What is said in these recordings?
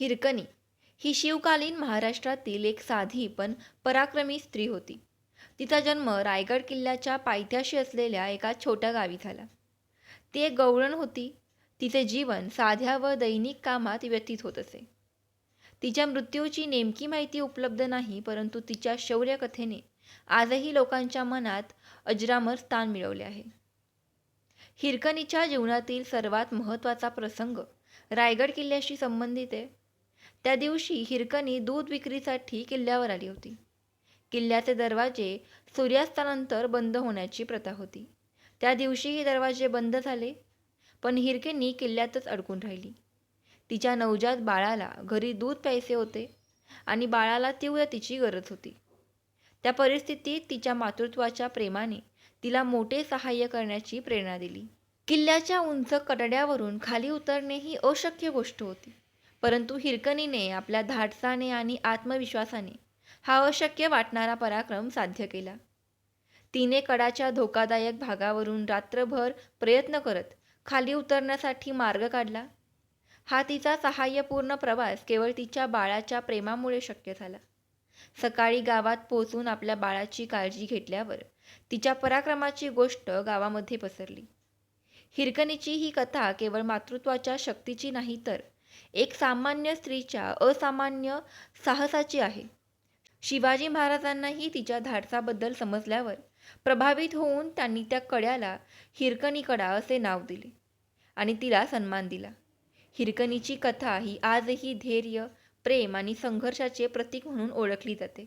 हिरकणी. ही शिवकालीन महाराष्ट्रातील एक साधी पण पराक्रमी स्त्री होती. तिचा जन्म रायगड किल्ल्याच्या पायथ्याशी असलेल्या एका छोट्या गावी झाला. ती एक गवळण होती. तिचे जीवन साध्या व दैनिक कामात व्यतीत होत असे. तिच्या मृत्यूची नेमकी माहिती उपलब्ध नाही परंतु तिच्या शौर्यकथेने आजही लोकांच्या मनात अजरामर स्थान मिळवले आहे. हिरकणीच्या जीवनातील सर्वात महत्त्वाचा प्रसंग रायगड किल्ल्याशी संबंधित आहे. त्या दिवशी हिरकणी दूध विक्रीसाठी किल्ल्यावर आली होती. किल्ल्याचे दरवाजे सूर्यास्तानंतर बंद होण्याची प्रथा होती. त्या दिवशीही दरवाजे बंद झाले पण हिरकेनी किल्ल्यातच अडकून राहिली. तिच्या नवजात बाळाला घरी दूध प्यायचे होते आणि बाळाला तीव्र तिची गरज होती. त्या परिस्थितीत तिच्या मातृत्वाच्या प्रेमाने तिला मोठे सहाय्य करण्याची प्रेरणा दिली. किल्ल्याच्या उंच कटड्यावरून खाली उतरणे ही अशक्य गोष्ट होती. परंतु हिरकणीने आपल्या धाडसाने आणि आत्मविश्वासाने हा अशक्य वाटणारा पराक्रम साध्य केला. तिने कडाच्या धोकादायक भागावरून रात्रभर प्रयत्न करत खाली उतरण्यासाठी मार्ग काढला. हा तिचा सहाय्यपूर्ण प्रवास केवळ तिच्या बाळाच्या प्रेमामुळे शक्य झाला. सकाळी गावात पोचून आपल्या बाळाची काळजी घेतल्यावर तिच्या पराक्रमाची गोष्ट गावामध्ये पसरली. हिरकणीची ही कथा केवळ मातृत्वाच्या शक्तीची नाही तर एक सामान्य स्त्रीच्या असामान्य साहसाची आहे. शिवाजी महाराजांनाही तिच्या धाडसाबद्दल समजल्यावर प्रभावित होऊन त्यांनी त्या कड्याला हिरकणी कडा असे नाव दिले आणि तिला सन्मान दिला. हिरकणीची कथा ही आजही धैर्य प्रेम आणि संघर्षाचे प्रतीक म्हणून ओळखली जाते.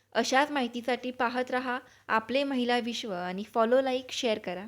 अशाच माहितीसाठी पाहत रहा. आपले महिला विश्व आणि फॉलो लाईक शेअर करा.